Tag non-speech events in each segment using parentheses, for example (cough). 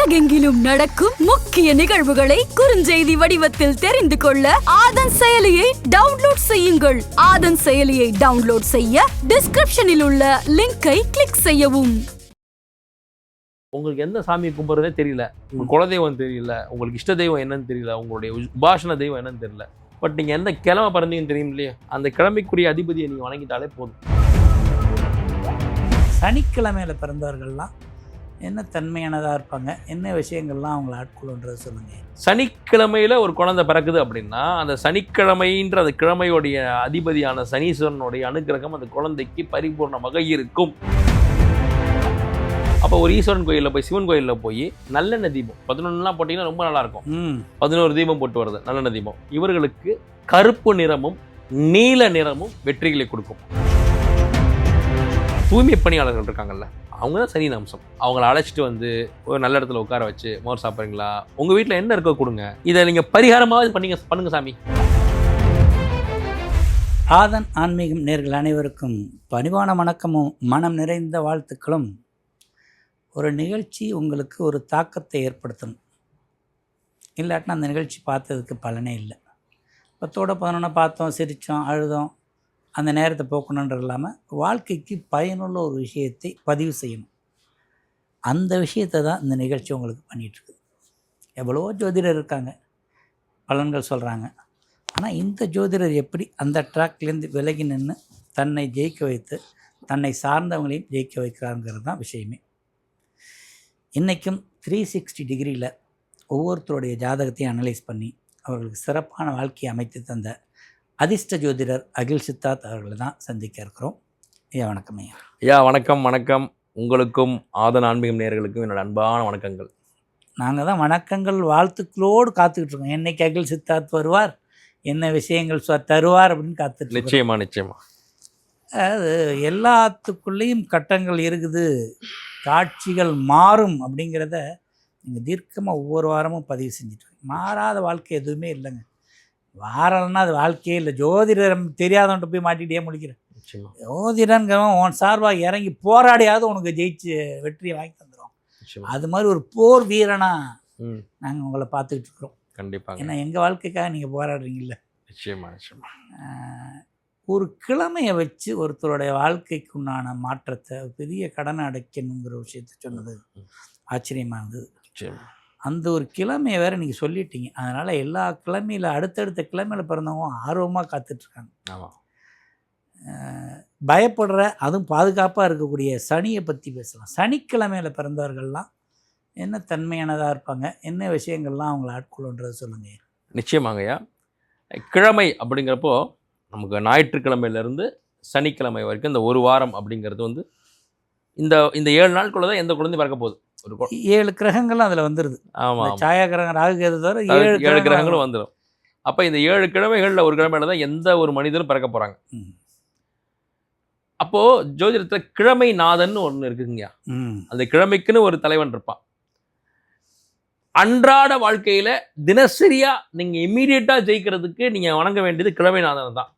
உலகெங்கிலும் நடக்கும் முக்கிய நிகழ்வுகளை குறுஞ்செய்தி வடிவத்தில் தெரிந்து கொள்ள ஆதன் செயலியை டவுன்லோட் செய்யுங்கள். ஆதன் செயலியை டவுன்லோட் செய்ய டிஸ்கிரிப்ஷனில் உள்ள லிங்கை கிளிக் செய்யவும். உங்களுக்கு எந்த சாமி கும்பிட்றதே தெரியல. உங்க குலதெய்வம் தெரியல. உங்களுக்கு இஷ்ட தெய்வம் என்னன்னு தெரியல. உங்களுடைய உபாசன தெய்வம் என்னன்னு தெரியல. பட் நீங்க எந்த கிழமை பிறந்தீங்கன்னு தெரியும் இல்லையா? அந்த கிழமைக்குரிய அதிபதியை நீங்க வணங்கிட்டாலே போதும். சனிக்கிழமையில பிறந்தவர்கள்லாம் என்ன தன்மையானதாக இருப்பாங்க? என்ன விஷயங்கள்லாம் அவங்கள ஆட்கொள்ளுன்றது சொல்லுங்க. சனிக்கிழமையில ஒரு குழந்தை பிறக்குது அப்படின்னா அந்த சனிக்கிழமைன்ற அந்த கிழமையுடைய அதிபதியான சனீஸ்வரனுடைய அனுக்கிரகம் அந்த குழந்தைக்கு பரிபூர்ணமாக இருக்கும். அப்போ ஒரு ஈஸ்வரன் கோயிலில் போய் சிவன் கோயிலில் போய் நல்லெண்ணெய் தீபம் பதினொன்றுலாம் போட்டிங்கன்னா ரொம்ப நல்லா இருக்கும் ம். பதினோரு தீபம் போட்டு வருது நல்லெண்ணெய் தீபம். இவர்களுக்கு கருப்பு நிறமும் நீல நிறமும் வெற்றிகளை கொடுக்கும். தூய்மை பணியாளர்கள் இருக்காங்கல்ல அவங்க தான் சனியின் அம்சம். அவங்கள அழைச்சிட்டு வந்து ஒரு நல்ல இடத்துல உட்கார வச்சு மோர் சாப்பிட்றீங்களா? உங்கள் வீட்டில் என்ன இருக்கோ கொடுங்க. இதை நீங்கள் பரிகாரமாவது பண்ணிங்க பண்ணுங்க சாமி. ஆதன் ஆன்மீகம் நேர்கள் அனைவருக்கும் பணிவான வணக்கமும் மனம் நிறைந்த வாழ்த்துக்களும். ஒரு நிகழ்ச்சி உங்களுக்கு ஒரு தாக்கத்தை ஏற்படுத்தணும். இல்லாட்டினா அந்த நிகழ்ச்சி பார்த்ததுக்கு பலனே இல்லை. பத்தோட பதினொன்று பார்த்தோம் சிரித்தோம் அழுதோம். அந்த நேரத்தை போக்கணுன்றது இல்லாமல் வாழ்க்கைக்கு பயனுள்ள ஒரு விஷயத்தை பதிவு செய்யணும். அந்த விஷயத்தை தான் இந்த நிகழ்ச்சி உங்களுக்கு பண்ணிகிட்ருக்குது எவ்வளவோ ஜோதிடர் இருக்காங்க. பலன்கள் சொல்கிறாங்க ஆனால் இந்த ஜோதிடர் எப்படி அந்த ட்ராக்லேருந்து விலகி நின்று தன்னை ஜெயிக்க வைத்து தன்னை சார்ந்தவங்களையும் ஜெயிக்க வைக்கிறாருங்கிறது தான் விஷயமே. இன்றைக்கும் த்ரீ சிக்ஸ்டி டிகிரியில் ஒவ்வொருத்தருடைய ஜாதகத்தையும் அனலைஸ் பண்ணி அவர்களுக்கு சிறப்பான வாழ்க்கையை அமைத்து தந்த அதிர்ஷ்ட ஜோதிடர் அகில் சித்தார்த் அவர்களை தான் சந்திக்க இருக்கிறோம். ஐயா வணக்கம் ஐயா. ஐயா வணக்கம் வணக்கம். உங்களுக்கும் ஆதன் ஆன்மீகம் நேயர்களுக்கும் என்னோட அன்பான வணக்கங்கள். நாங்கள் தான் வணக்கங்கள் வாழ்த்துக்களோடு காத்துக்கிட்டு இருக்கோம். என்னைக்கு அகில் சித்தார்த் வருவார்? என்ன விஷயங்கள் சொ தருவார் அப்படின்னு காத்துட்டு. நிச்சயமா நிச்சயமா. அது எல்லாத்துக்குள்ளேயும் கட்டங்கள் இருக்குது. காட்சிகள் மாறும் அப்படிங்கிறத நீங்கள் தீர்க்கமாக ஒவ்வொரு வாரமும் பதிவு செஞ்சுட்டு. மாறாத வாழ்க்கை எதுவுமே இல்லைங்க. வாரம்னா அது வாழ்க்கையே இல்லை. ஜோதிடம் தெரியாதவன்ட்டு போய் மாட்டிகிட்டே முடிக்கிறேன் ஜோதிடங்கிறவன் உன் சார்பாக இறங்கி போராடியாவது உனக்கு ஜெயிச்சு வெற்றியை வாங்கி தந்துடும் அது மாதிரி ஒரு போர் வீரனா ம். நாங்கள் உங்களை பார்த்துக்கிட்டு இருக்கிறோம். கண்டிப்பாங்க. ஏன்னா எங்கள் வாழ்க்கைக்காக நீங்கள் போராடுறீங்கல்ல. நிச்சயமா நிச்சயமா. ஒரு கிழமையை வச்சு ஒருத்தருடைய வாழ்க்கைக்கு உண்டான மாற்றத்தை பெரிய கடனை அடைக்கணுங்கிற விஷயத்த சொன்னது ஆச்சரியமாக இருந்தது. அந்த ஒரு கிழமையை வேற நீங்கள் சொல்லிட்டீங்க. அதனால் எல்லா கிழமையில் அடுத்தடுத்த கிழமையில் பிறந்தவங்க ஆர்வமாக காத்துட்ருக்காங்க. ஆமாம் பயப்படுற அதுவும் பாதுகாப்பாக இருக்கக்கூடிய சனியை பற்றி பேசலாம். சனிக்கிழமையில் பிறந்தவர்கள்லாம் என்ன தன்மையானதாக இருப்பாங்க? என்ன விஷயங்கள்லாம் அவங்கள ஆட்கொள்ளுன்றது சொல்லுங்கள் நிச்சயமாங்கய்யா. கிழமை அப்படிங்கிறப்போ நமக்கு ஞாயிற்றுக்கிழமையிலேருந்து சனிக்கிழமை வரைக்கும் இந்த ஒரு வாரம் அப்படிங்கிறது வந்து இந்த இந்த ஏழு நாட்குள்ள தான் எந்த குழந்தையும் பிறக்க போகுது. ஏழு கிரகங்களும் அதில் வந்துடுது ஆமாம் சாயா கிரகம் ராகு கேது தவிர ஏழு ஏழு கிரகங்களும் வந்துடும் அப்போ இந்த ஏழு கிழமைகளில் ஒரு கிழமையில தான் எந்த ஒரு மனிதரும் பிறக்க போகிறாங்க. அப்போது ஜோதிடத்தில் கிழமை நாதன்னு ஒன்று இருக்குங்கய்யா. அந்த கிழமைக்குன்னு ஒரு தலைவன் இருப்பான். அன்றாட வாழ்க்கையில் தினசரியாக நீங்கள் இம்மீடியட்டாக ஜெயிக்கிறதுக்கு நீங்கள் வணங்க வேண்டியது கிழமை நாதனை தான்.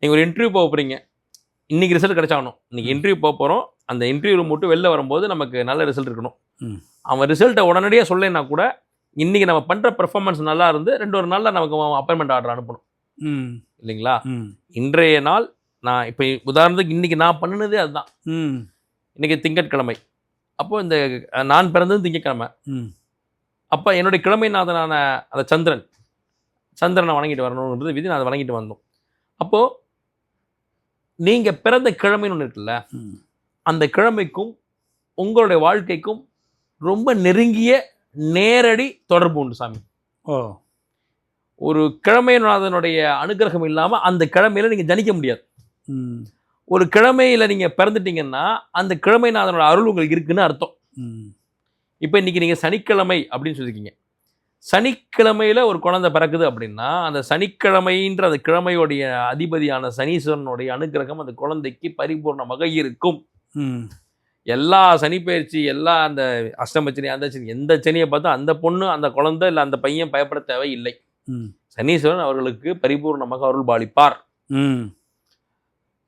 நீங்கள் ஒரு இன்டர்வியூ போக போகிறீங்க இன்னைக்கு ரிசல்ட் கிடைச்சாகணும். இன்னைக்கு இன்டர்வியூ போக போகிறோம் அந்த இன்டர்வியூ மட்டும் வெளில வரும்போது நமக்கு நல்ல ரிசல்ட் இருக்கணும். ம். அவன் ரிசல்ட்டை உடனடியாக சொல்லைன்னா கூட இன்னைக்கு நம்ம பண்ணுற பெர்ஃபார்மன்ஸ் நல்லா இருந்து ரெண்டு ஒரு நாளில் நமக்கு அப்பாயின்மெண்ட் ஆர்டர் அனுப்பணும். ம். இல்லைங்களா? ம். இன்றைய நாள் நான் இப்போ உதாரணத்துக்கு இன்னைக்கு நான் பண்ணினதே அதுதான். ம். இன்னைக்கு திங்கட்கிழமை. அப்போ இந்த நான் பிறந்தது திங்கட்கிழமை. ம். அப்போ என்னுடைய கிழமைநாதனான அந்த சந்திரன் சந்திரனை வணங்கிட்டு வரணுன்றது விதி நான் அதை வணங்கிட்டு வந்தோம். அப்போது நீங்கள் பிறந்த கிழமைன்னு ஒன்று இருக்குல்ல? ம். அந்த கிழமைக்கும் உங்களுடைய வாழ்க்கைக்கும் ரொம்ப நெருங்கிய நேரடி தொடர்பு உண்டு சாமி. ஓ. ஒரு கிழமைநாதனுடைய அனுகிரகம் இல்லாமல் அந்த கிழமையில நீங்கள் ஜனிக்க முடியாது. ஒரு கிழமையில நீங்கள் பிறந்துட்டீங்கன்னா அந்த கிழமைநாதனோட அருள் உங்களுக்கு இருக்குன்னு அர்த்தம். ம். இப்போ இன்னைக்கு நீங்கள் சனிக்கிழமை அப்படின்னு சொல்லியிருக்கீங்க சனிக்கிழமையில ஒரு குழந்தை பிறக்குது அப்படின்னா அந்த சனிக்கிழமைன்ற அந்த கிழமையுடைய அதிபதியான சனீஸ்வரனுடைய அனுகிரகம் அந்த குழந்தைக்கு பரிபூர்ணமாக இருக்கும். எல்லா சனிப்பெயர்ச்சி எல்லா அந்த அஷ்டமச்சனி அந்த சனி எந்த சனியை பார்த்தா அந்த பொண்ணு அந்த குழந்தை இல்லை அந்த பையன் பயப்பட தேவையில்லை. ம். சனீஸ்வரன் அவர்களுக்கு பரிபூர்ணமாக அருள் பாலிப்பார். ம்.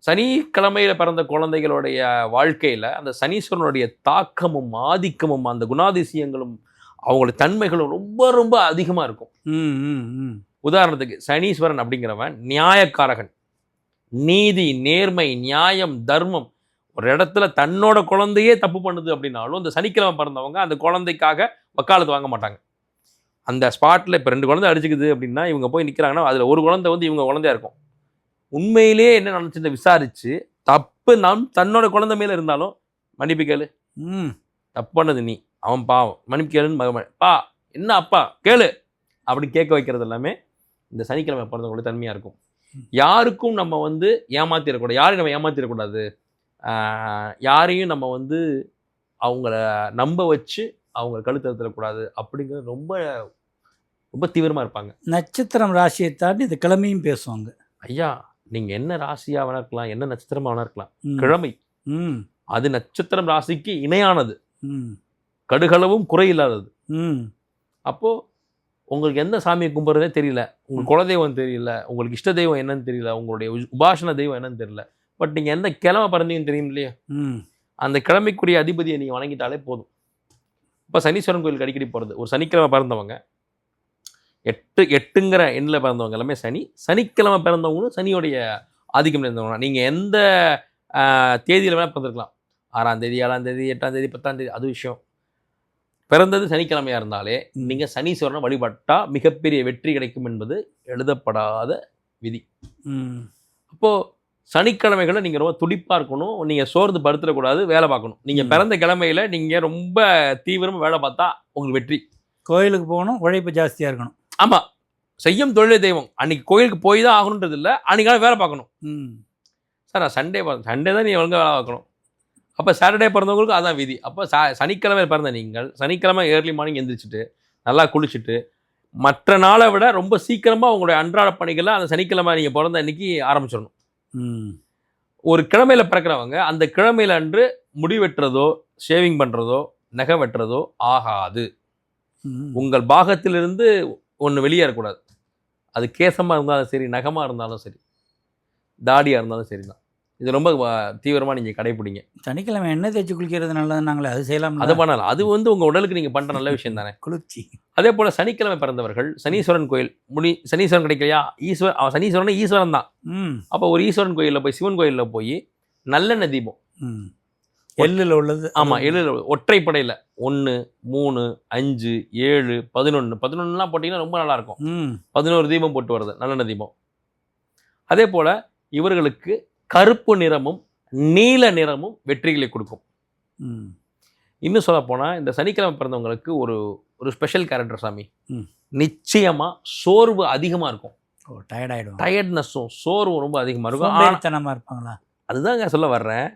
சனிக்கிழமையில பிறந்த குழந்தைகளுடைய வாழ்க்கையில அந்த சனீஸ்வரனுடைய தாக்கமும் ஆதிக்கமும் அந்த குணாதிசயங்களும் அவங்களோட தன்மைகளும் ரொம்ப ரொம்ப அதிகமா இருக்கும். உதாரணத்துக்கு சனீஸ்வரன் அப்படிங்கிறவன் நியாயக்காரகன். நீதி நேர்மை நியாயம் தர்மம் ஒரு இடத்துல தன்னோட குழந்தையே தப்பு பண்ணுது அப்படின்னாலும் இந்த சனிக்கிழமை பிறந்தவங்க அந்த குழந்தைக்காக வக்காலத்து வாங்க மாட்டாங்க. அந்த ஸ்பாட்டில் இப்போ ரெண்டு குழந்தை அடிச்சுக்குது அப்படின்னா இவங்க போய் நிற்கிறாங்கன்னா அதில் ஒரு குழந்தை வந்து இவங்க குழந்தையா இருக்கும். உண்மையிலேயே என்ன நினச்சிட்டு விசாரிச்சு தப்பு நம் தன்னோட குழந்தை மேலே இருந்தாலும் மன்னிப்பு கேளு. ம். தப்பு பண்ணது நீ. அவன் பாவம். மன்னிப்பு கேளுன்னு மகன் பா என்ன அப்பா? கேளு. அப்படி கேட்க வைக்கிறது எல்லாமே இந்த சனிக்கிழமை பிறந்தவங்களுடைய தன்மையாக இருக்கும். யாருக்கும் நம்ம வந்து ஏமாத்திடக்கூடாது. யாரையும் நம்ம ஏமாத்திடக்கூடாது. யாரையும் நம்ம வந்து அவங்கள நம்ப வச்சு அவங்க கழுத்து அறுத்துடக்கூடாது அப்படிங்கிறது ரொம்ப ரொம்ப தீவிரமாக இருப்பாங்க. நட்சத்திரம் ராசியை தாண்டி இந்த கிழமையும் பேசுவாங்க. ஐயா நீங்கள் என்ன ராசியாக வேணா இருக்கலாம் என்ன நட்சத்திரமாக வேணா இருக்கலாம். கிழமை. ம். அது நட்சத்திரம் ராசிக்கு இணையானது. ம். கடுகளவும் குறையில்லாதது. ம். அப்போது உங்களுக்கு எந்த சாமியை கும்பிட்றதே தெரியல. உங்கள் குலதெய்வம் தெரியல. உங்களுக்கு இஷ்ட தெய்வம் என்னன்னு தெரியல. உங்களுடைய உபாசன தெய்வம் என்னன்னு தெரியல. பட் நீங்கள் எந்த கிழமை பிறந்தீங்கன்னு தெரியும் இல்லையா ம். அந்த கிழமைக்குரிய அதிபதியை நீங்கள் வணங்கிட்டாலே போதும். இப்போ சனீஸ்வரன் கோயிலுக்கு அடிக்கடி போகிறது ஒரு சனிக்கிழமை பிறந்தவங்க எட்டு எட்டுங்கிற எண்ணில் பிறந்தவங்க எல்லாமே சனி. சனிக்கிழமை பிறந்தவங்களும் சனியோடைய ஆதிக்கம் இருந்தவங்க நீங்கள் எந்த தேதியில் வேணால் பிறந்திருக்கலாம். ஆறாம் தேதி ஏழாம் தேதி எட்டாம் தேதி பத்தாம் தேதி அது விஷயம். பிறந்தது சனிக்கிழமையாக இருந்தாலே. நீங்கள் சனீஸ்வரனை வழிபட்டா மிகப்பெரிய வெற்றி கிடைக்கும் என்பது எழுதப்படாத ம். அப்போது சனிக்கிழமைகளை நீங்கள் ரொம்ப துடிப்பாக இருக்கணும். நீங்கள் சோர்ந்து படுத்துடக்கூடாது வேலை பார்க்கணும். நீங்கள். பிறந்த கிழமையில நீங்கள் ரொம்ப தீவிரமாக வேலை பார்த்தா உங்களுக்கு வெற்றி. கோயிலுக்கு போகணும் உழைப்பு ஜாஸ்தியாக இருக்கணும். ஆமாம் செய்யும் தொழில் தெய்வம். அன்னைக்கு கோயிலுக்கு போய் தான் ஆகணுன்றது இல்லை அன்றைக்கான வேலை பார்க்கணும். ம். சார் நான் சண்டே பிறந்த சண்டே தான் நீ ஒழுங்கா வேலை பார்க்கணும். அப்போ சாட்டர்டே பிறந்தவங்களுக்கு அதான் விதி. அப்போ சா சனிக்கிழமை பிறந்த நீங்கள் சனிக்கிழமை ஏர்லி மார்னிங் எந்திரிச்சிட்டு நல்லா குளிச்சுட்டு மற்ற நாளை விட ரொம்ப சீக்கிரமாக உங்களுடைய அன்றாட பணிகளை அந்த சனிக்கிழமை நீங்கள் பிறந்த அன்னைக்கு ஆரம்பிச்சிடணும். ஒரு கிழமையில பிறக்கிறவங்க அந்த கிழமையில அன்று முடி வெட்டுறதோ ஷேவிங் பண்ணுறதோ நகை வெட்டுறதோ ஆகாது. உங்கள் பாகத்திலிருந்து ஒன்று வெளியேறக்கூடாது அது கேசமாக இருந்தாலும் சரி நகமாக இருந்தாலும் சரி தாடியாக இருந்தாலும் சரி தான் இது ரொம்ப தீவிரமாக நீங்கள் கடைப்பிடிங்க. சனிக்கிழமை எண்ணெய் தேய்ச்சி குளிக்கிறது நல்லதுன்னாங்களே அது செய்யலாம் அது பண்ணலாம். அது வந்து உங்கள் உடலுக்கு நீங்கள் பண்ணுற நல்ல விஷயம் தானே. குளிர்ச்சி. அதே போல் சனிக்கிழமை பிறந்தவர்கள் சனீஸ்வரன் கோயில் முடி சனீஸ்வரன் கிடைக்கலையா? ஈஸ்வர் அவன் சனீஸ்வரன் ஈஸ்வரன் தான். ம். அப்போ ஒரு ஈஸ்வரன் கோயிலில் போய் சிவன் கோயிலில் போய் நல்லெண்ணெய் தீபம். ம். எள்ளில் உள்ளது. ஆமாம் ஏழு ஒற்றைப்படையில் ஒன்று மூணு அஞ்சு ஏழு பதினொன்று பதினொன்றுலாம் போட்டிங்கன்னா ரொம்ப நல்லா இருக்கும் ம். பதினோரு தீபம் போட்டு வருது நல்லெண்ணெய் தீபம். அதே போல் இவர்களுக்கு கருப்பு நிறமும் நீல நிறமும் வெற்றிகளை கொடுக்கும். இன்னும் சொல்ல போனால் இந்த சனிக்கிழமை பிறந்தவங்களுக்கு ஒரு ஒரு ஸ்பெஷல் கேரக்டர் சாமி. நிச்சயமாக சோர்வு அதிகமாக இருக்கும். ஓ டயர்ட் ஆகிடும் டயர்ட்னஸும் சோர்வும் ரொம்ப அதிகமாக இருக்கும். சோம்பேறித்தனமாக இருப்பாங்களா? அதுதாங்க சொல்ல வர்றேன்.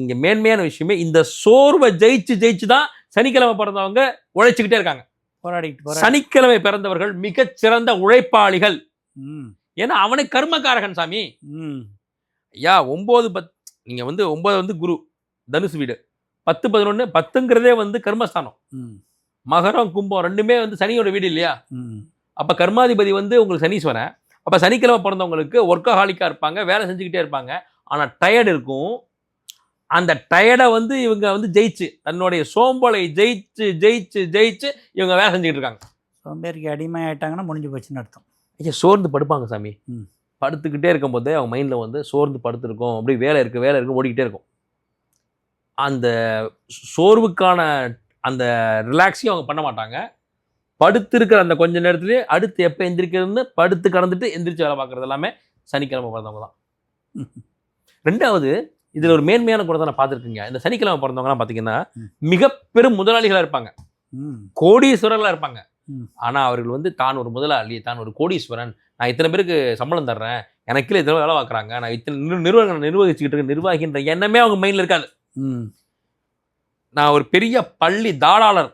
இங்க மேன்மையான விஷயமே இந்த சோர்வை ஜெயிச்சு ஜெயிச்சு தான் சனிக்கிழமை பிறந்தவங்க உழைச்சிக்கிட்டே இருக்காங்க. போராடிக்கிட்டு போராடி. சனிக்கிழமை பிறந்தவர்கள் மிகச் சிறந்த உழைப்பாளிகள் ஏன்னா அவனே கர்மகாரகன் சாமி. ஐயா ஒன்பது பத் நீங்க வந்து ஒன்பது வந்து குரு தனுசு வீடு. பத்து பதினொன்று பத்துங்கிறதே வந்து கர்மஸ்தானம். மகரம் கும்பம் ரெண்டுமே வந்து சனியோட வீடு இல்லையா? ம். அப்ப கர்மாதிபதி வந்து உங்களுக்கு சனீஸ்வரன். அப்ப சனிக்கிழமை பிறந்தவங்களுக்கு ஒர்க்கஹாலிக்கா இருப்பாங்க வேலை செஞ்சுக்கிட்டே இருப்பாங்க. ஆனா டயர்டு இருக்கும். அந்த டயர்டை வந்து இவங்க வந்து ஜெயிச்சு தன்னுடைய சோம்பலை ஜெயிச்சு ஜெயிச்சு ஜெயிச்சு இவங்க வேலை செஞ்சுக்கிட்டு இருக்காங்க. சோம்பேறிக்கு அடிமை ஆயிட்டாங்கன்னா முடிஞ்சு போச்சுன்னு அர்த்தம். ஐயா சோர்ந்து படுப்பாங்க சாமி. ம். படுத்துக்கிட்டே இருக்கும்போதே அவங்க மைண்டில் வந்து சோர்ந்து படுத்துருக்கோம். அப்படி வேலை இருக்குது வேலை இருக்குது ஓடிக்கிட்டே இருக்கும். அந்த சோர்வுக்கான அந்த ரிலாக்ஸையும் அவங்க பண்ண மாட்டாங்க. படுத்திருக்கிற அந்த கொஞ்ச நேரத்துலேயே அடுத்து எப்போ எந்திரிக்கிறதுன்னு படுத்து கடந்துட்டு எந்திரிச்சு வேலை பார்க்குறது எல்லாமே சனிக்கிழமை பிறந்தவங்க தான். ரெண்டாவது இதில் ஒரு மேன்மையான குணத்தை நான் பார்த்துருக்கீங்க. இந்த சனிக்கிழமை பிறந்தவங்கலாம் பார்த்தீங்கன்னா. மிக பெரும் முதலாளிகளாக இருப்பாங்க. கோடீஸ்வரர்களாக இருப்பாங்க. ஆனால் அவர்கள் வந்து தான் ஒரு முதலாளி தான் ஒரு கோடீஸ்வரன் நான் இத்தனை பேருக்கு சம்பளம் தர்றேன். எனக்கு கீழே இத்தனை வேலை பார்க்குறாங்க. நான் இத்தனை நிறுவனங்களை நிர்வகிச்சுக்கிட்டு இருக்க நிர்வாகின்ற எண்ணமே அவங்க மைண்டில் இருக்காது. நான் ஒரு பெரிய பள்ளி தாளாளர்.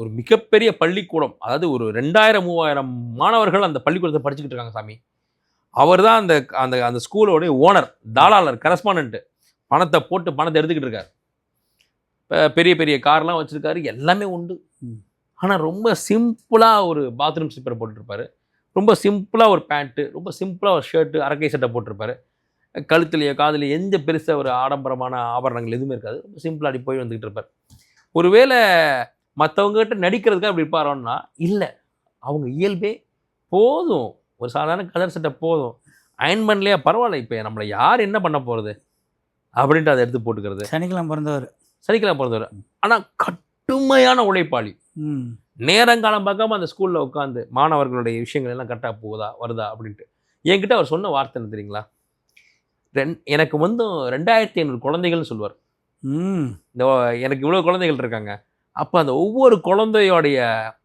ஒரு மிகப்பெரிய பள்ளிக்கூடம். அதாவது ஒரு ரெண்டாயிரம் மூவாயிரம் மாணவர்கள் அந்த பள்ளிக்கூடத்தை படிச்சுக்கிட்டு இருக்காங்க சாமி. அவர் தான் அந்த அந்த அந்த ஸ்கூலோடைய ஓனர் தாளாளர் கரஸ்பாண்டன்ட் பணத்தை போட்டு பணத்தை எடுத்துக்கிட்டு இருக்காரு. பெரிய பெரிய கார்லாம் வச்சிருக்காரு. எல்லாமே உண்டு. ஆனால் ரொம்ப சிம்பிளாக ஒரு பாத்ரூம் ஸ்லிப்பரை போட்டுருப்பாரு ரொம்ப சிம்பிளாக ஒரு பேண்ட்டு ரொம்ப சிம்பிளாக ஒரு ஷர்ட்டு அரக்கை சட்டை போட்டிருப்பாரு. கழுத்துலையோ காதுலையோ எந்த பெருசாக ஒரு ஆடம்பரமான ஆபரணங்கள் எதுவுமே இருக்காது. ரொம்ப சிம்பிளாக அப்படி போய் வந்துக்கிட்டு இருப்பார். ஒருவேளை மற்றவங்ககிட்ட நடிக்கிறதுக்காக அப்படி இருப்பாரோன்னா இல்லை. அவங்க இயல்பே போதும். ஒரு சாதாரண கலர் சட்டை போதும். அயன் பண்ணலையா பரவாயில்ல இப்போ நம்மளை யார் என்ன பண்ண போகிறது அப்படின்ட்டு அதை எடுத்து போட்டுக்கிறது. சனிக்கிழமை பிறந்தவர். சனிக்கிழமை பிறந்தவர். ஆனால் கடுமையான உழைப்பாளி. ம். நேரங்காலம் பார்க்காம அந்த ஸ்கூலில் உட்காந்து மாணவர்களுடைய விஷயங்கள் எல்லாம் கரெக்டாக போகுதா வருதா அப்படின்ட்டு. என்கிட்ட அவர் சொன்ன வார்த்தை என்ன தெரியுங்களா? ரெண் எனக்கு வந்து ரெண்டாயிரத்தி ஐநூறு குழந்தைகள்னு சொல்லுவார். ம். இந்த எனக்கு இவ்வளோ குழந்தைகள் இருக்காங்க. அப்போ அந்த ஒவ்வொரு குழந்தையோடைய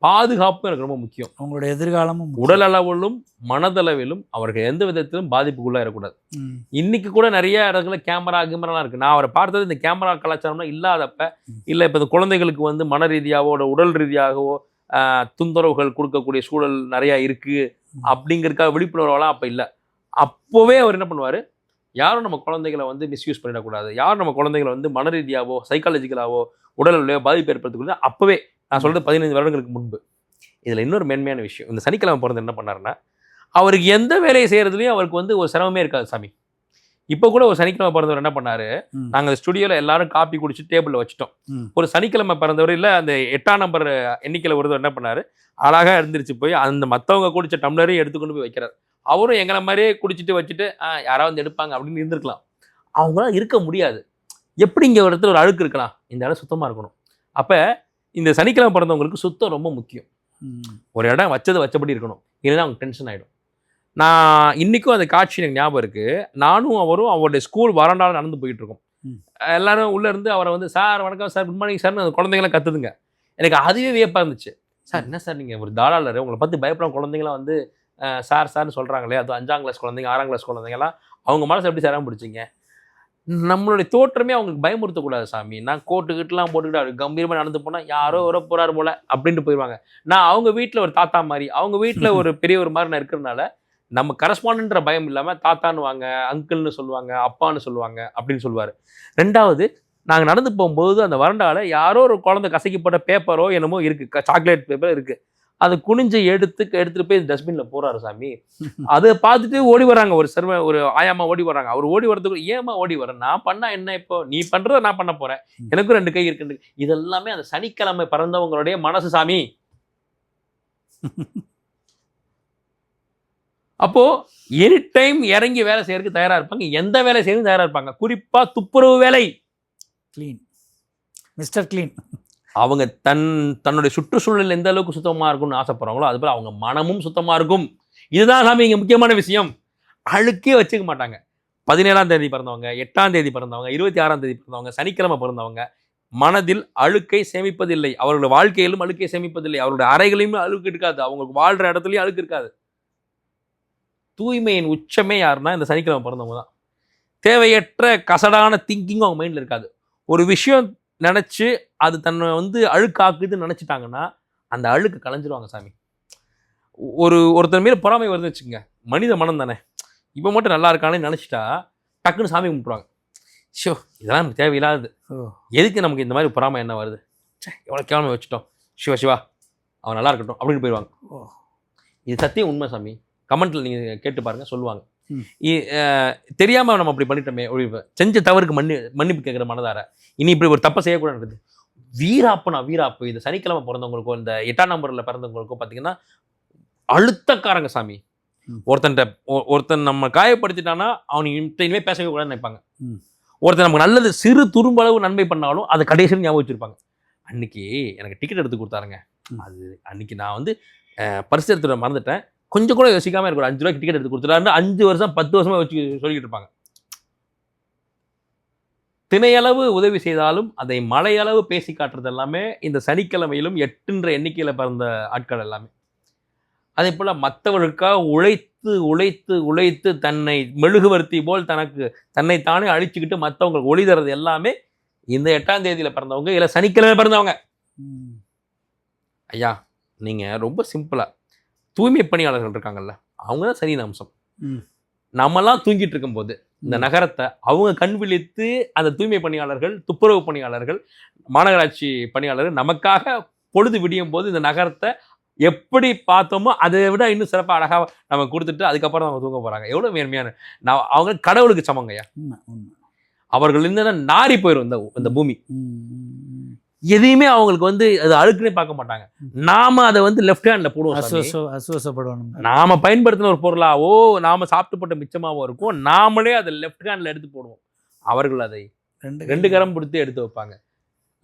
பாதுகாப்பும் எனக்கு ரொம்ப முக்கியம். உங்களுடைய எதிர்காலமும். உடல் அளவிலும் மனதளவிலும் அவர்கள் எந்த விதத்திலும் பாதிப்புக்குள்ளே இருக்கக்கூடாது. இன்னைக்கு கூட நிறைய இடத்துல கேமரா கேமராலாம் இருக்கு. நான் அவரை பார்த்தது இந்த கேமரா கலாச்சாரம்லாம் இல்லாதப்ப இல்லை இப்போ இந்த குழந்தைகளுக்கு வந்து மன ரீதியாகவோ உடல் ரீதியாகவோ தொந்தரவுகள் கொடுக்கக்கூடிய சூழல் நிறையா இருக்கு அப்படிங்கிறதுக்காக விழிப்புணர்வெல்லாம் அப்போ இல்லை. அப்போவே அவர் என்ன பண்ணுவார்? யாரும் நம்ம குழந்தைகளை வந்து மிஸ்யூஸ் பண்ணிடக்கூடாது. யாரும் நம்ம குழந்தைகளை வந்து மன ரீதியாவோ சைக்காலஜிக்கலாவோ உடலில் பாதிப்பு ஏற்படுத்தக்கூடாது அப்போவே நான் சொல்றது பதினைந்து வருடங்களுக்கு முன்பு. இதில் இன்னொரு மேன்மையான விஷயம். இந்த சனிக்கிழமை பிறந்து என்ன பண்ணாருன்னா அவருக்கு எந்த வேலையை செய்கிறதுலையும் அவருக்கு வந்து ஒரு சிரமமே இருக்காது சாமி. இப்போ கூட ஒரு சனிக்கிழமை பிறந்தவர் என்ன பண்ணாரு. நாங்கள் ஸ்டுடியோவில் எல்லாரும் காப்பி குடிச்சு டேபிளில் வச்சுட்டோம். ஒரு சனிக்கிழமை பிறந்தவர் இல்லை அந்த எட்டாம் நம்பர் எண்ணிக்கையில் ஒருத்தர் என்ன பண்ணாரு? அழகாக இருந்துருச்சு போய் அந்த மற்றவங்க குடிச்ச டம்ளரையும் எடுத்துக்கொண்டு போய் வைக்கிறார். அவரும் எங்களை மாதிரியே குடிச்சிட்டு வச்சுட்டு "ஆ, யாராவது வந்து எடுப்பாங்க அப்படின்னு இருந்திருக்கலாம். அவங்களாம் இருக்க முடியாது. எப்படி இங்கே ஒரு இடத்துல ஒரு அழுக்கு இருக்கலாம்? இந்த இடம் சுத்தமாக இருக்கணும். அப்போ இந்த சனிக்கிழமை பிறந்தவங்களுக்கு சுத்தம் ரொம்ப முக்கியம். ஒரு இடம் வச்சது வச்சபடி இருக்கணும். இல்லைன்னா அவங்க டென்ஷன் ஆகிடும் நான் இன்றைக்கும் அந்த காட்சி எனக்கு ஞாபகம் இருக்குது நானும் அவரும் அவருடைய ஸ்கூல் வறண்டால நடந்து போயிட்டு இருக்கோம் ம். எல்லாரும் உள்ளே இருந்து அவரை வந்து சார் வணக்கம் சார் குட் மார்னிங் சார்னு அந்த குழந்தைங்களாம் கத்துதுங்க. எனக்கு அதுவே வியப்பாக இருந்துச்சு. சார் என்ன சார் நீங்கள் ஒரு தாராளர் உங்களை பற்றி பயப்படாம குழந்தைங்களாம் வந்து சார் சார்னு சொல்கிறாங்களே அது அஞ்சாம் கிளாஸ் குழந்தைங்க ஆறாம் கிளாஸ் குழந்தைங்கலாம் அவங்க மனசு எப்படி சேராம பிடிச்சிங்க? நம்மளுடைய தோற்றமே அவங்களுக்கு பயமுறுத்தக்கூடாது சாமி. நான் கோட்டு கிட்டலாம் போட்டுக்கிட்டு அவர் கம்பீரமாக நடந்து போனால் யாரோ வர போறாரு போல அப்படின்ட்டு போயிடுவாங்க நான் அவங்க வீட்டில் ஒரு தாத்தா மாதிரி அவங்க வீட்டில் (laughs) ஒரு பெரியவர் மாதிரி நான் இருக்கிறதுனால நம்ம கரஸ்பாண்டன்ற பயம் இல்லாமல் தாத்தான்னு வாங்க அங்கிள்னு சொல்லுவாங்க அப்பான்னு சொல்லுவாங்க அப்படின்னு சொல்லுவார். ரெண்டாவது நாங்கள் நடந்து போகும்போது அந்த வறண்டால யாரோ ஒரு குழந்தை கசக்கிப்பட்ட பேப்பரோ என்னமோ இருக்குது சாக்லேட் பேப்பர் இருக்குது அதை குனிஞ்சு எடுத்து எடுத்துகிட்டு போய் டஸ்ட்பினில் போகிறாரு சாமி. அதை பார்த்துட்டு ஓடி வராங்க. ஒரு சர்வ ஒரு ஆயாமா ஓடி வராங்க அவர் ஓடி வரதுக்கு ஏமா ஓடி வரேன் நான் பண்ணா என்ன இப்போ? நீ பண்றத நான் பண்ண போறேன். எனக்கும் ரெண்டு கை இருக்கு இதெல்லாமே அந்த சனிக்கிழமை பிறந்தவங்களுடைய மனசு சாமி. அப்போ எனி டைம் இறங்கி வேலை செய்யறதுக்கு தயாரா இருப்பாங்க. எந்த வேலை செய்யறதுக்கு தயாரா இருப்பாங்க? குறிப்பா துப்புரவு வேலை. க்ளீன் மிஸ்டர் க்ளீன் அவங்க தன் தன்னுடைய சுற்றுச்சூழல் எந்த அளவுக்கு சுத்தமாக இருக்கும்னு ஆசைப்படுறாங்களோ அது போல் அவங்க மனமும் சுத்தமாக இருக்கும். இதுதான் சாமி இங்கே முக்கியமான விஷயம். அழுக்கே வச்சுக்க மாட்டாங்க. பதினேழாம் தேதி பிறந்தவங்க எட்டாம் தேதி பிறந்தவங்க இருபத்தி ஆறாம் தேதி பிறந்தவங்க சனிக்கிழமை பிறந்தவங்க மனதில் அழுக்கை சேமிப்பதில்லை. அவர்களுடைய வாழ்க்கையிலும் அழுக்கை சேமிப்பதில்லை. அவருடைய அறைகளையும் அழுக்கு இருக்காது. அவங்களுக்கு வாழ்கிற இடத்துலையும் அழுக்கு இருக்காது. தூய்மையின் உச்சமே யாருன்னா இந்த சனிக்கிழமை பிறந்தவங்க தான். தேவையற்ற கசடான திங்கிங்கும் அவங்க மைண்டில் இருக்காது. ஒரு விஷயம் நினச்சி அது தன்னை வந்து அழுக்காக்குதுன்னு நினச்சிட்டாங்கன்னா அந்த அழுக்கு களைஞ்சிருவாங்க சாமி. ஒரு ஒருத்தர் மீது பொறாமை வருதுன்னு வச்சுக்கோங்க. மனித மனம் தானே. இப்போ மட்டும் நல்லா இருக்கானே நினச்சிட்டா டக்குன்னு சாமி கும்பிட்ருவாங்க ஷோ இதெல்லாம் நமக்கு தேவையில்லாதது. எதுக்கு நமக்கு இந்த மாதிரி பொறாமை என்ன வருது? ச்சே எவ்வளோ கேவலமாக வச்சுட்டோம் சிவா சிவா அவன் நல்லா இருக்கட்டும் அப்படின்னு போயிடுவாங்க. ஓ. இது சத்தியம் உண்மை சாமி. கமெண்ட்ல நீங்கள் கேட்டு பாருங்க சொல்லுவாங்க. ம். இ- அஹ், தெரியாம நம்ம அப்படி பண்ணிட்டோமே ஒழிவு. செஞ்ச தவறுக்கு மன்னி மன்னிப்பு கேட்குற மனதார. இனி இப்படி ஒரு தப்பை செய்யக்கூடாது இருக்குது வீராப்புனா வீராப்பு. இந்த சனிக்கிழமை பிறந்தவங்களுக்கோ இந்த எட்டாம் நம்பரில் பிறந்தவங்களுக்கோ பார்த்தீங்கன்னா அழுத்தக்காரங்க சாமி. ஒருத்தன்ட்ட ஒருத்தன் நம்ம காயப்படுத்திட்டானா அவனுக்கு இனிமே பேசவே கூடாதுன்னு நினைப்பாங்க. ஒருத்தன் நமக்கு நல்லது சிறு துரும்பளவு நன்மை பண்ணாலும் அதை கடைசியில் ஞாபகம் வச்சிருப்பாங்க. அன்னைக்கு எனக்கு டிக்கெட் எடுத்து கொடுத்தாருங்க. அது அன்னைக்கு நான் வந்து பரிசு எடுத்துட மறந்துட்டேன். கொஞ்சம் கூட யோசிக்காம எனக்கு ஒரு அஞ்சு ரூபாய்க்கு டிக்கெட் எடுத்து கொடுத்துட்டாருன்னு அஞ்சு வருஷம் பத்து வருஷமா வச்சு சொல்லிக்கிட்டு இருப்பாங்க. திணையளவு உதவி செய்தாலும் அதை மலையளவு பேசி காட்டுறது எல்லாமே இந்த சனிக்கிழமையிலும் எட்டுன்ற எண்ணிக்கையில பிறந்த ஆட்கள் எல்லாமே. அதே போல மற்றவர்களுக்காக உழைத்து உழைத்து உழைத்து தன்னை மெழுகுவர்த்தி போல் தனக்கு தன்னை தானே அழிச்சுக்கிட்டு மற்றவங்களுக்கு ஒளி தர்றது எல்லாமே இந்த எட்டாம் தேதியில பிறந்தவங்க இல்லை சனிக்கிழமை பிறந்தவங்க. ஐயா நீங்க ரொம்ப சிம்பிளா தூய்மை பணியாளர்கள் இருக்காங்கல்ல அவங்க தான் சரியான அம்சம். நம்மலாம் தூங்கிட்டு இருக்கும்போது இந்த. நகரத்தை அவங்க கண் விழித்து அந்த தூய்மை பணியாளர்கள் துப்புரவு பணியாளர்கள் மாநகராட்சி பணியாளர்கள் நமக்காக பொழுது விடியும் போது இந்த நகரத்தை எப்படி பார்த்தோமோ அதை விட இன்னும் சிறப்பாக அழகாக நம்ம கொடுத்துட்டு அதுக்கப்புறம் அவங்க தூங்க போகிறாங்க எவ்வளோ மேன்மையான நான் அவங்க கடவுளுக்கு சமங்கய்யா அவர்கள் இருந்தா நாரி போயிடும் இந்த இந்த பூமி. எதையுமே அவங்களுக்கு வந்து அது அழுக்குனே பார்க்க மாட்டாங்க. நாம அதை வந்து லெஃப்ட் ஹேண்ட்ல போடுவோம் சாமி. அசுவச அசுவசப்படுவானுங்க நாம பயன்படுத்தின ஒரு பொருளாவோ நாம சாப்பிட்டு போட்ட மிச்சமாவோ இருக்கும் நாமளே அதை லெஃப்ட் ஹேண்ட்ல எடுத்து போடுவோம். அவர்கள் அதை ரெண்டு ரெண்டு கரம் பிடித்து எடுத்து வைப்பாங்க.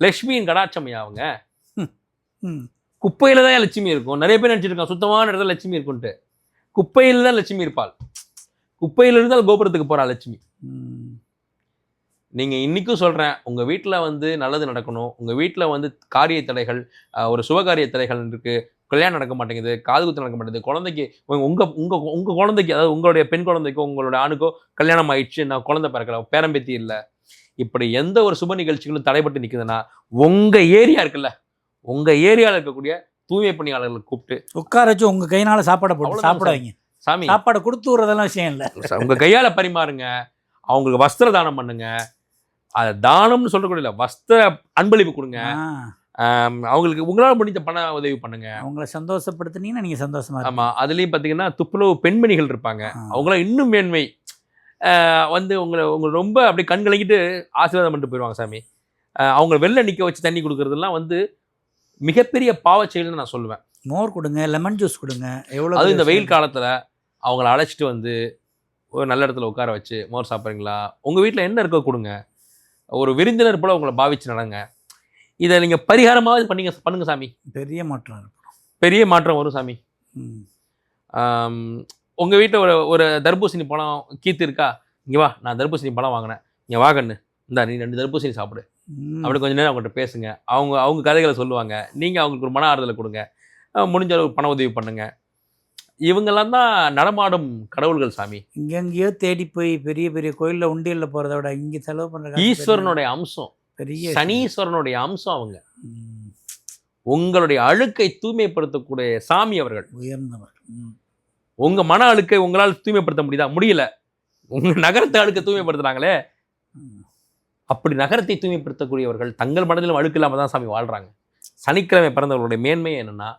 லட்சுமியின் கடாட்சமையா அவங்க. குப்பையில தான் லட்சுமி இருக்கும். நிறைய பேர் நினைச்சிருக்காங்க சுத்தமான இடத்துல லட்சுமி இருக்கும்ட்டு குப்பையில தான் லட்சுமி இருப்பாள். குப்பையில இருந்தால் கோபுரத்துக்கு போறா லட்சுமி. ம். நீங்க இன்னைக்கும் சொல்றேன் உங்க வீட்ல வந்து நல்லது நடக்கணும் உங்க வீட்ல வந்து காரிய தடைகள் ஒரு சுபகாரிய தடைகள் இருக்கு கல்யாணம் நடக்க மாட்டேங்குது காது குத்து நடக்க மாட்டேங்குது குழந்தைக்கு உங்க உங்க உங்க உங்க குழந்தைக்கு அதாவது உங்களுடைய பெண் குழந்தைக்கோ உங்களுடைய ஆணுக்கோ கல்யாணம் ஆயிடுச்சு நான் குழந்தை பிறக்கல பேரம்பேத்தி இல்லை இப்படி எந்த ஒரு சுப நிகழ்ச்சிகளும் தடைப்பட்டு நிக்குதுன்னா உங்க ஏரியா இருக்குல்ல உங்க ஏரியால இருக்கக்கூடிய தூய்மை பணியாளர்களை கூப்பிட்டு உட்கார வச்சு உங்க கையினால சாப்பாடை போட்டு அவ்வளவுதான் சாப்பிட சார். வைங்க சாமி சாப்பாடை கொடுத்து விடுறதெல்லாம் விஷயம் இல்லை உங்க கையால பரிமாறுங்க அவங்களுக்கு வஸ்திர தானம் பண்ணுங்க அது தானம்னு சொல்லக்கூடிய இல்ல, வஸ்திர அன்பளிப்பு கொடுங்க. அவங்களுக்கு உங்களால முடிஞ்ச பண உதவி பண்ணுங்க. அவங்கள சந்தோஷப்படுத்துனீங்கன்னா நீங்க சந்தோஷமா இருப்பீங்க. ஆமா அதுலயும் பாத்தீங்கன்னா துப்புரவு பெண்மணிகள் இருப்பாங்க. ஆ. அவங்களாம் இன்னும் மேன்மை. வந்து உங்களை உங்களை ரொம்ப அப்படி கண் கலங்கிட்டு ஆசீர்வாதம் பண்ணிட்டு போயிடுவாங்க சாமி. ஆஹ் அவங்கள வெளில நிக்க வச்சு தண்ணி கொடுக்கறதெல்லாம் வந்து மிகப்பெரிய பாவச் செயல்னு நான் சொல்லுவேன். மோர் கொடுங்க லெமன் ஜூஸ் கொடுங்க எவ்வளவு அதுவும் இந்த வெயில் காலத்துல அவங்கள அழைச்சிட்டு வந்து ஒரு நல்ல இடத்துல உட்கார வச்சு மோர் சாப்பிட்றீங்களா? உங்க வீட்ல என்ன இருக்கோ கொடுங்க. ஒரு விருந்தினர் போல உங்களை பாவிச்சு நடங்க. இதை நீங்க பரிகாரமாவது பண்ணீங்க பண்ணுங்க சாமி. பெரிய மாற்றம் இருக்கும் பெரிய மாற்றம் வரும் சாமி. ம். ஆம், உங்க வீட்டில் ஒரு ஒரு தர்பூசணி பழம் கீத்து இருக்கா? இங்க வா நான் தர்பூசணி பழம் வாங்கினேன். இங்க வா கண்ணு. இந்தா நீ ரெண்டு தர்பூசணி சாப்பிடு. அப்படி கொஞ்ச நேரம் அவங்ககிட்ட பேசுங்க. அவங்க அவங்க கதைகளை சொல்லுவாங்க. நீங்க அவங்களுக்கு ஒரு மன ஆறுதலை கொடுங்க. முடிஞ்ச அளவுக்கு பண உதவி பண்ணுங்க. இவங்கெல்லாம் தான் நடமாடும் கடவுள்கள் சாமி. இங்கெங்கேயோ தேடி போய் பெரிய பெரிய கோயில்ல உண்டியல்ல போறதை விட இங்க செலவு காசு ஈஸ்வரனுடைய அம்சம். பெரிய சனீஸ்வரனுடைய அம்சம் அவங்க. உங்களுடைய அழுக்கை தூய்மைப்படுத்தக்கூடிய சாமி அவர்கள். உயர்ந்தவர். ம். உங்க மன அழுக்கை உங்களால் தூய்மைப்படுத்த முடியுதா? முடியல. உங்க நகரத்தை அழுக்க தூய்மைப்படுத்துறாங்களே. ம். அப்படி நகரத்தை தூய்மைப்படுத்தக்கூடியவர்கள் தங்கள் மனதிலும் அழுக்கு இல்லாம தான் சாமி வாழ்றாங்க. சனிக்கிழமை பிறந்தவர்களுடைய மேன்மை என்னன்னா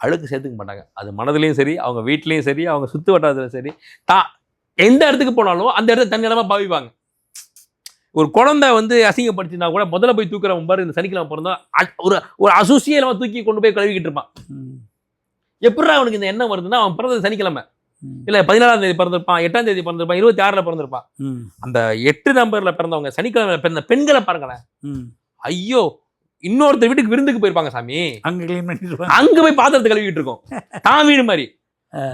அழுக்கு சேர்த்துக்க மாட்டாங்க அது மனதிலையும் சரி அவங்க வீட்லயும் சரி அவங்க சுத்து வட்டாரத்திலும் சரி தா எந்த இடத்துக்கு போனாலும் அந்த இடத்த தன்னிடமா பாவிப்பாங்க ஒரு குழந்தை வந்து அசிங்கப்படுத்தினா கூட முதல்ல போய் தூக்குறவன் பாரு இந்த சனிக்கிழமை பிறந்தா அ- ஒரு ஒரு அசூசியை நம்ம தூக்கி கொண்டு போய் கழுவிக்கிட்டு இருப்பான் ம். எப்படிடா அவனுக்கு இந்த எண்ணம் வருதுன்னா அவன் பிறந்தது சனிக்கிழமை. இல்ல பதினாலாம் தேதி பிறந்திருப்பான் எட்டாம் தேதி பிறந்திருப்பான் இருபத்தி ஆறுல பிறந்திருப்பான். அந்த எட்டு நம்பர்ல பிறந்தவங்க சனிக்கிழமை பிறந்த பெண்களை பாருங்களேன். ஐயோ இன்னொருத்தர் வீட்டுக்கு விருந்துக்கு போயிருப்பாங்க சாமி. அங்க கிளீன் பண்ணிட்டு அங்க போய் பாத்திரத்தை கழுவிக்கிட்டு இருக்கோம். தான் வீடு மாதிரி.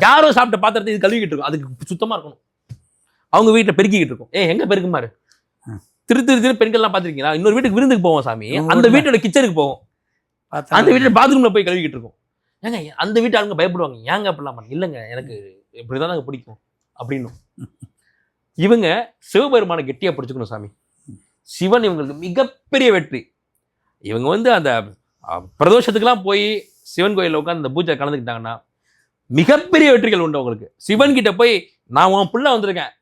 யாரோ சாப்பிட்ட பாத்திரத்தை இது கழுவிக்கிட்டு இருக்கோம். அதுக்கு சுத்தமா இருக்கணும். அவங்க வீட்டுல பெருக்கிக்கிட்டு இருக்கோம். ஏ எங்க பெருக்குமாரு. திரு திரு திரு பெண்கள்லாம் பாத்திருக்கீங்களா? இன்னொரு வீட்டுக்கு விருந்துக்கு போவோம் சாமி. அந்த வீட்டோட கிச்சனுக்கு போவோம். அந்த வீட்டுல பாத்ரூம்ல போய் கழுவிக்கிட்டு இருக்கோம். ஏங்க அந்த வீட்டு ஆளுங்க பயப்படுவாங்க. ஏங்க அப்படிலாம் இல்லைங்க எனக்கு இப்படிதான் எனக்கு பிடிக்கும். அப்படின்னும் இவங்க சிவபெருமானை கெட்டியா பிடிச்சுக்கணும் சாமி. சிவன் இவங்களுக்கு மிகப்பெரிய வெற்றி. இவங்க வந்து அந்த பிரதோஷத்துக்குலாம் போய் சிவன் கோயிலில் உட்காந்து அந்த பூஜை கலந்துக்கிட்டாங்கன்னா மிகப்பெரிய வெற்றிகள் உண்டு உங்களுக்கு சிவன் கிட்ட போய் நான் உன் புள்ள வந்திருக்கேன்.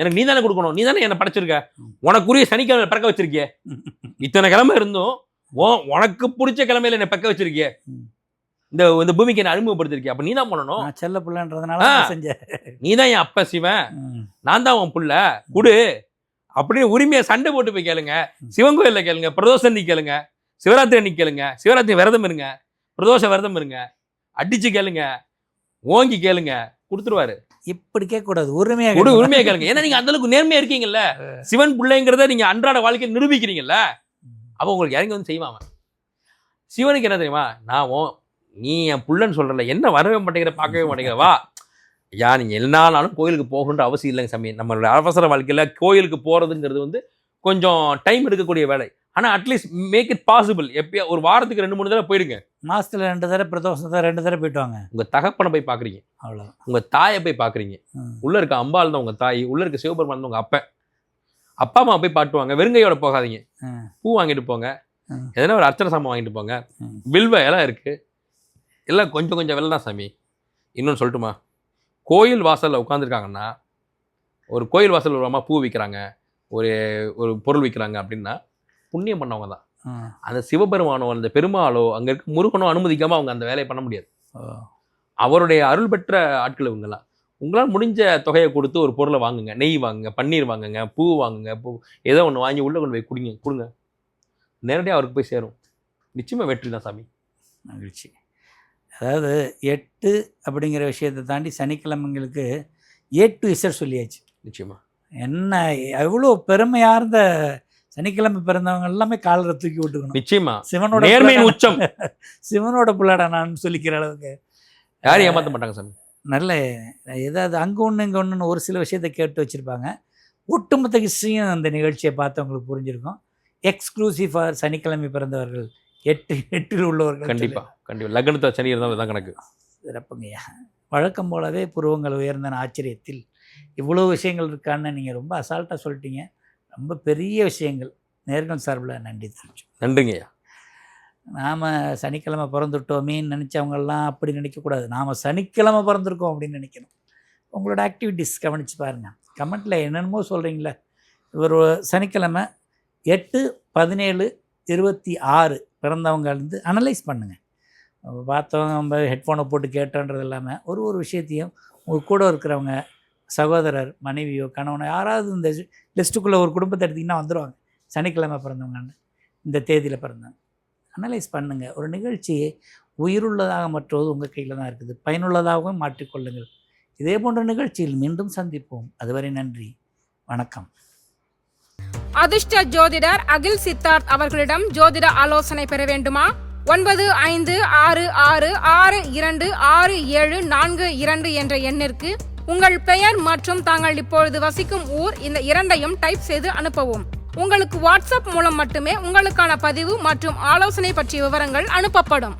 எனக்கு நீ தானே கொடுக்கணும். நீ தானே என்னை படைச்சிருக்க. உனக்குரிய சனிக்கிழமை பிறக்க வச்சிருக்கியே. இத்தனை கிழமை இருந்தும் உன் உனக்கு பிடிச்ச கிழமையில என்னை பக்க வச்சிருக்கியே. இந்த இந்த பூமிக்கு என்ன அறிமுகப்படுத்திருக்கிய. அப்ப நீ தான் பண்ணணும் செல்ல பிள்ளைன்றதுனால செஞ்சேன். நீ தான் என் அப்ப சிவன். நான் தான் உன் புள்ள. குடு. அப்படின்னு உரிமையை சண்டை போட்டு போய் கேளுங்க. சிவன் கோயில்ல கேளுங்க. அன்னைக்கு கேளுங்க. சிவராத்திரி அன்னைக்கு கேளுங்க. சிவராத்திரி விரதம் இருங்க. பிரதோஷ விரதம் இருங்க. அடிச்சு கேளுங்க. ஓங்கி கேளுங்க. கொடுத்துருவாரு. இப்படி கேட்க கூடாது உரிமையா குடு. உரிமையா கேளுங்க. ஏன்னா நீங்க அந்த அளவுக்கு நேர்மையா இருக்கீங்கல்ல. சிவன் பிள்ளைங்கிறத நீங்க அன்றாட வாழ்க்கையில் நிரூபிக்கிறீங்கல்ல. அப்போ உங்களுக்கு இறங்கி வந்து அவன். சிவனுக்கு என்ன தெரியுமா? நான் நீ என் புள்ளன்னு சொல்றல என்ன வரவே மாட்டேங்கிற பார்க்கவே மாட்டேங்கிற? வா. ஐயா நீங்க எல்லா நாளும் கோயிலுக்கு போகணுன்ற அவசியம் இல்லைங்க சாமி. நம்மளோட அவசர வாழ்க்கையில கோயிலுக்கு போறதுங்கிறது வந்து கொஞ்சம் டைம் எடுக்கக்கூடிய வேலை. ஆனா அட்லீஸ்ட் மேக் இட் பாசிபிள் எப்பயா ஒரு வாரத்துக்கு ரெண்டு மூணு தடவை போயிடுங்க. மாசத்துல ரெண்டு தடவை பிரதோஷத்தை ரெண்டு தடவை போயிட்டு வாங்க உங்க தகப்பனை போய் பாக்குறீங்க. அவ்வளவுதான். உங்க தாயை போய் பாக்குறீங்க. ம். உள்ள இருக்க அம்பாள் தான் உங்க தாய். உள்ள இருக்க சிவபெருமான் தான் உங்க அப்பன் அப்பா அம்மா போய் பாட்டுவாங்க. வெறுங்கையோட போகாதீங்க. பூ வாங்கிட்டு போங்க. எதனா ஒரு அர்ச்சனை சாமான் வாங்கிட்டு போங்க. வில்வ எல்லாம் இருக்கு. எல்லாம் கொஞ்சம் கொஞ்சம் விலை தான் சாமி. இன்னொன்று சொல்லட்டுமா? கோயில் வாசல்ல உட்காந்துருக்காங்கன்னா ஒரு கோயில் வாசல்ல ஒரு அம்மா பூ விற்கிறாங்க ஒரு ஒரு பொருள் விற்கிறாங்க அப்படின்னா புண்ணியம் பண்ணவங்க தான். அந்த சிவபெருமானோ அந்த பெருமாளோ அங்க இருக்க முருகனோ அனுமதிக்காம அவங்க அந்த வேலையை பண்ண முடியாது. அவருடைய அருள் பெற்ற ஆட்கள் இவங்கெல்லாம். உங்களால் முடிஞ்ச தொகையை கொடுத்து ஒரு பொருளை வாங்குங்க. நெய் வாங்குங்க பன்னீர் வாங்குங்க பூ வாங்குங்க பூ ஏதோ ஒன்று வாங்கி உள்ளே கொண்டு போய் குடிங்க கொடுங்க. நேரடியாக அவருக்கு போய் சேரும். நிச்சயமாக வெற்றி தான் சாமி. மகிழ்ச்சி. அதாவது எட்டு அப்படிங்கிற விஷயத்தை தாண்டி சனிக்கிழமைங்களுக்கு ஏ டு இசட் சொல்லியாச்சு. நிச்சயமா. என்ன எவ்வளோ பெருமையார்ந்த சனிக்கிழமை பிறந்தவங்க எல்லாமே காலரை தூக்கி விட்டுக்கணும். நிச்சயமா. சிவனோட நேர்மையின் உச்சம். (laughs) சிவனோட புள்ளடா நான் சொல்லிக்கிற அளவுக்கு. யாரும் ஏமாத்த மாட்டாங்க சாமி. நல்ல ஏதாவது அங்கே ஒன்று இங்கே ஒன்றுன்னு ஒரு சில விஷயத்தை கேட்டு வச்சுருப்பாங்க. ஒட்டுமொத்த ஹிஸ்ட்ரியும் அந்த நிகழ்ச்சியை பார்த்தவங்களுக்கு புரிஞ்சிருக்கும். எக்ஸ்க்ளூசிவ் ஃபார் சனிக்கிழமை பிறந்தவர்கள் எட்டு எட்டில் உள்ளவர்கள் கண்டிப்பா கண்டிப்பா. லக்னத்தை சனி இருந்தால் தான் கணக்கு. சிறப்புங்கய்யா. வழக்கம் போலவே புருவங்கள் உயர்ந்தன ஆச்சரியத்தில். இவ்வளோ விஷயங்கள் இருக்கான்னு நீங்கள் ரொம்ப அசால்ட்டாக சொல்லிட்டீங்க. ரொம்ப பெரிய விஷயங்கள். நேர்கள் சார்பில் நன்றி தெரிஞ்சு நன்றிங்கய்யா நாம் சனிக்கிழமை பிறந்துட்டோமேன்னு நினச்சவங்கெல்லாம் அப்படி நினைக்கக்கூடாது. நாம் சனிக்கிழமை பிறந்திருக்கோம் அப்படின்னு நினைக்கணும். உங்களோட ஆக்டிவிட்டீஸ் கவனித்து பாருங்கள் கமெண்ட்டில் என்னென்னமோ சொல்கிறீங்களே ஒரு சனிக்கிழமை எட்டு பதினேழு இருபத்தி ஆறு பிறந்தவங்க இருந்து அனலைஸ் பண்ணுங்கள் பார்த்தவங்க நம்ம ஹெட்ஃபோனை போட்டு கேட்டோன்றது இல்லாமல் ஒரு ஒரு விஷயத்தையும் உங்கள் கூட இருக்கிறவங்க சகோதரர் மனைவியோ கணவனோ யாராவது இந்த லிஸ்ட்டுக்குள்ளே ஒரு குடும்பத்தை எடுத்திங்கன்னா வந்துடுவாங்க சனிக்கிழமை பிறந்தவங்கன்னு இந்த தேதியில் பிறந்தாங்க அனலைஸ் பண்ணுங்கள் ஒரு நிகழ்ச்சியை உயிருள்ளதாக மற்றுவது உங்கள் கையில் தான் இருக்குது. பயனுள்ளதாகவும் மாற்றிக்கொள்ளுங்கள். இதே போன்ற நிகழ்ச்சியில் மீண்டும் சந்திப்போம். அதுவரை நன்றி. வணக்கம். அதிர்ஷ்ட ஜோதிடர் அகில் சித்தார்த் அவர்களிடம் ஜோதிட ஆலோசனை பெற வேண்டுமா? ஒன்பது ஐந்து ஆறு ஆறு ஆறு இரண்டு ஆறு ஏழு நான்கு இரண்டு என்ற எண்ணிற்கு உங்கள் பெயர் மற்றும் தாங்கள் இப்பொழுது வசிக்கும் ஊர் இந்த இரண்டையும் டைப் செய்து அனுப்பவும். உங்களுக்கு வாட்ஸ்அப் மூலம் மட்டுமே உங்களுக்கான பதிவு மற்றும் ஆலோசனை பற்றிய விவரங்கள் அனுப்பப்படும்.